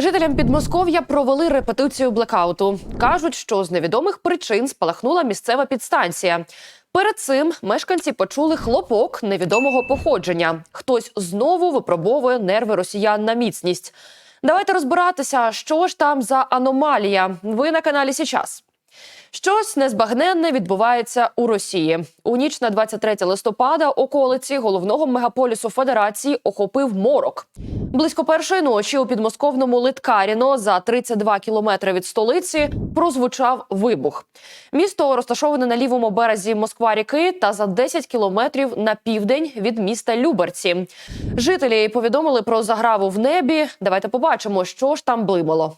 Жителям Підмосков'я провели репетицію блекауту. Кажуть, що з невідомих причин спалахнула місцева підстанція. Перед цим мешканці почули хлопок невідомого походження. Хтось знову випробовує нерви росіян на міцність. Давайте розбиратися, що ж там за аномалія. Ви на каналі Січас. Щось незбагненне відбувається у Росії. У ніч на 23 листопада околиці головного мегаполісу Федерації охопив морок. Близько першої ночі у підмосковному Литкаріно за 32 кілометри від столиці прозвучав вибух. Місто розташоване на лівому березі Москва-ріки та за 10 кілометрів на південь від міста Люберці. Жителі повідомили про заграву в небі. Давайте побачимо, що ж там блимало.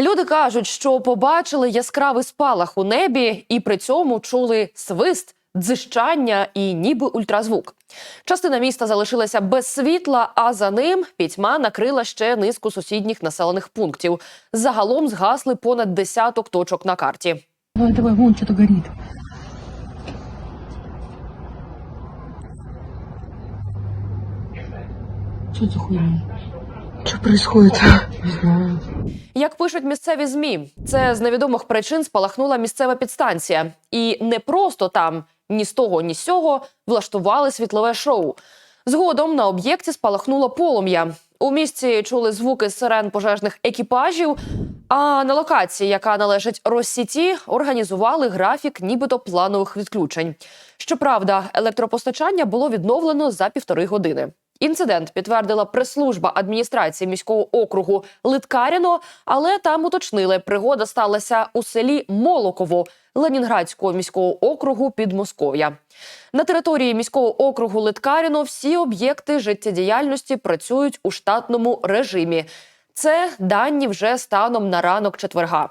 Люди кажуть, що побачили яскравий спалах у небі і при цьому чули свист, дзижчання і ніби ультразвук. Частина міста залишилася без світла, а за ним пітьма накрила ще низку сусідніх населених пунктів. Загалом згасли понад десяток точок на карті. Давай, давай, вон что-то горит. Что за хуйня? Что происходит? Не знаю. Як пишуть місцеві змі, це з невідомих причин спалахнула місцева підстанція, і не просто там ні з того, ні з сього влаштували світлове шоу. Згодом на об'єкті спалахнуло полум'я. У місті чули звуки сирен пожежних екіпажів. А на локації, яка належить Россіті, організували графік, нібито планових відключень. Щоправда, електропостачання було відновлено за півтори години. Інцидент підтвердила прес-служба адміністрації міського округу Литкаріно, але там уточнили, пригода сталася у селі Молоково Ленінградського міського округу Підмосков'я. На території міського округу Литкаріно всі об'єкти життєдіяльності працюють у штатному режимі. Це дані вже станом на ранок четверга.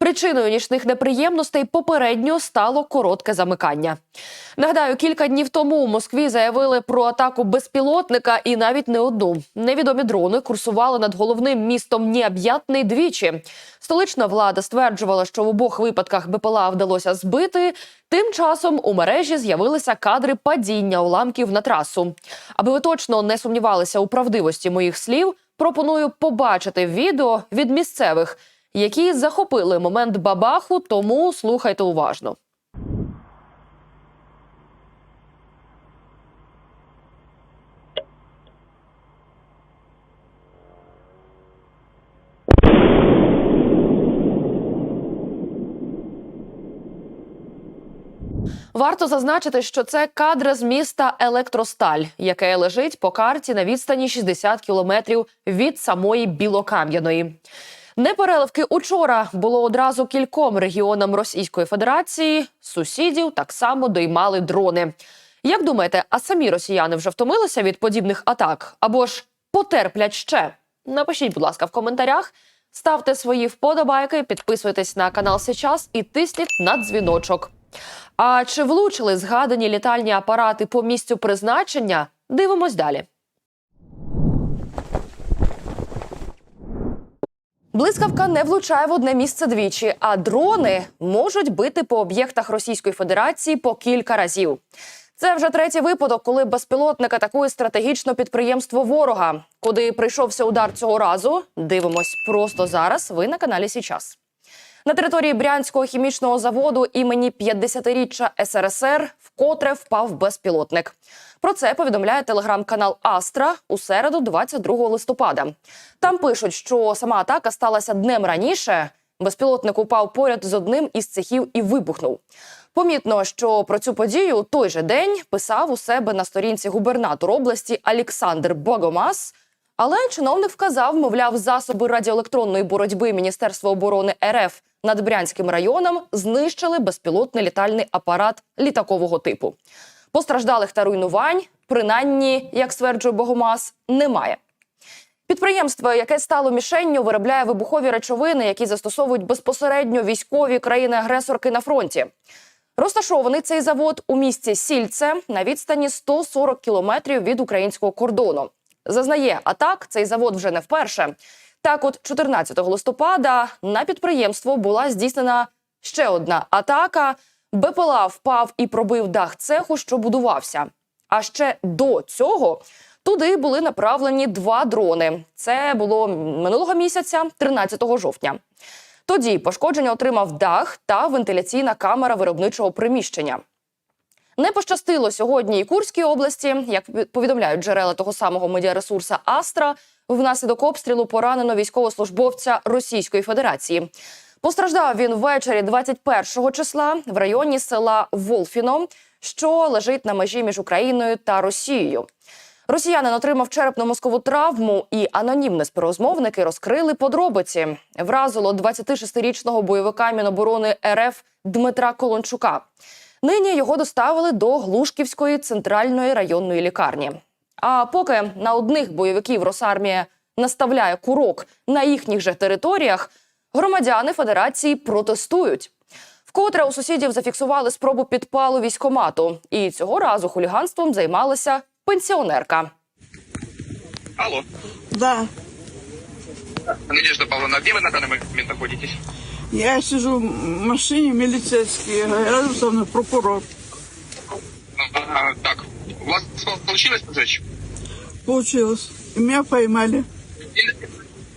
Причиною нічних неприємностей попередньо стало коротке замикання. Нагадаю, кілька днів тому у Москві заявили про атаку безпілотника і навіть не одну. Невідомі дрони курсували над головним містом Необ'ятний двічі. Столична влада стверджувала, що в обох випадках БПЛА вдалося збити. Тим часом у мережі з'явилися кадри падіння уламків на трасу. Аби ви точно не сумнівалися у правдивості моїх слів, пропоную побачити відео від місцевих, які захопили момент бабаху, тому слухайте уважно. Варто зазначити, що це кадри з міста Електросталь, яке лежить по карті на відстані 60 кілометрів від самої Білокам'яної. Непереливки учора було одразу кільком регіонам Російської Федерації. Сусідів так само доймали дрони. Як думаєте, а самі росіяни вже втомилися від подібних атак? Або ж потерплять ще? Напишіть, будь ласка, в коментарях. Ставте свої вподобайки, підписуйтесь на канал Сейчас і тисніть на дзвіночок. А чи влучили згадані літальні апарати по місцю призначення? Дивимось далі. Блискавка не влучає в одне місце двічі, а дрони можуть бити по об'єктах Російської Федерації по кілька разів. Це вже третій випадок, коли безпілотник атакує стратегічне підприємство ворога. Куди прийшовся удар цього разу? Дивимось просто зараз. Ви на каналі Січас. На території Брянського хімічного заводу імені 50-річчя СРСР вкотре впав безпілотник. Про це повідомляє телеграм-канал Астра у середу, 22 листопада. Там пишуть, що сама атака сталася днем раніше. Безпілотник упав поряд з одним із цехів і вибухнув. Помітно, що про цю подію той же день писав у себе на сторінці губернатор області Олександр Богомаз. Але чиновник вказав, мовляв, засоби радіоелектронної боротьби Міністерства оборони РФ над Брянським районом знищили безпілотний літальний апарат літакового типу. Постраждалих та руйнувань, принаймні, як стверджує Богомаз, немає. Підприємство, яке стало мішенню, виробляє вибухові речовини, які застосовують безпосередньо військові країни-агресорки на фронті. Розташований цей завод у місті Сільце на відстані 140 кілометрів від українського кордону. Зазнає атак цей завод вже не вперше. Так, от 14 листопада на підприємство була здійснена ще одна атака. БПЛА впав і пробив дах цеху, що будувався. А ще до цього туди були направлені два дрони. Це було минулого місяця, 13 жовтня. Тоді пошкодження отримав дах та вентиляційна камера виробничого приміщення. Не пощастило сьогодні і Курській області, як повідомляють джерела того самого медіаресурса Астра. Внаслідок обстрілу поранено військовослужбовця Російської Федерації. Постраждав він ввечері 21 числа в районі села Волфіно, що лежить на межі між Україною та Росією. Росіянин отримав черепно-мозкову травму, і анонімні співрозмовники розкрили подробиці. Вразило 26-річного бойовика Міноборони РФ Дмитра Колончука. Нині його доставили до Глушківської центральної районної лікарні. А поки на одних бойовиків Росармія наставляє курок на їхніх же територіях, громадяни Федерації протестують. Вкотре у сусідів зафіксували спробу підпалу військомату, і цього разу хуліганством займалася пенсіонерка. Алло, Да, Надежда Павловна, где вы на данный момент находитесь? я сижу в машине милицейский, рядом со мной прокурор. А, так, у вас получилось поджечь? Получилось. И меня поймали.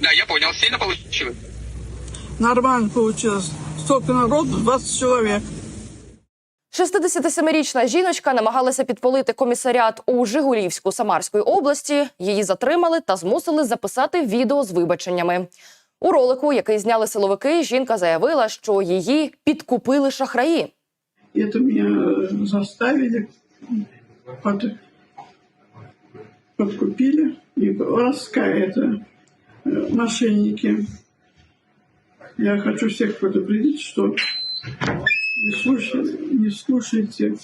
Да, я понял, сильно получилось? Нормально получилось. Столько народу, 20 человек. 67-річна жіночка намагалася підпалити комісаріат у Жигулівську Самарської області. Її затримали та змусили записати відео з вибаченнями. У ролику, який зняли силовики, жінка заявила, що її підкупили шахраї. Это меня э, заставили, под, подкупили. И ласка это э, мошенники. Я хочу всех предупредить, что не слушайте, не слушайте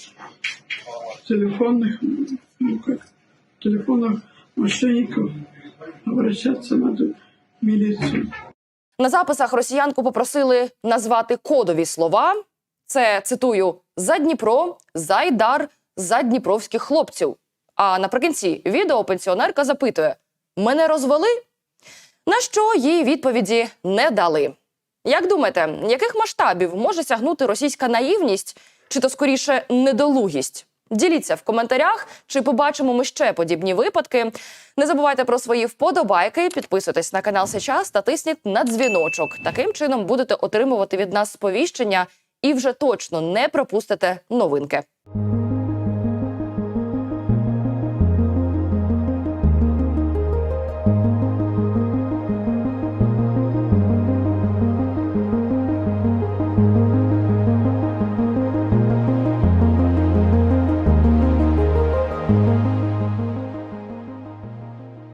телефонных, ну как, телефонных мошенников. Обращаться надо в милицию. На записах росіянку попросили назвати кодові слова. Це цитую за Дніпро, за Айдар, за дніпровських хлопців. А наприкінці відео пенсіонерка запитує: Мене розвели? На що їй відповіді не дали. Як думаєте, яких масштабів може сягнути російська наївність чи то скоріше недолугість? Діліться в коментарях, чи побачимо ми ще подібні випадки. Не забувайте про свої вподобайки, підписуйтесь на канал Сейчас та тисніть на дзвіночок. Таким чином будете отримувати від нас сповіщення і вже точно не пропустите новинки.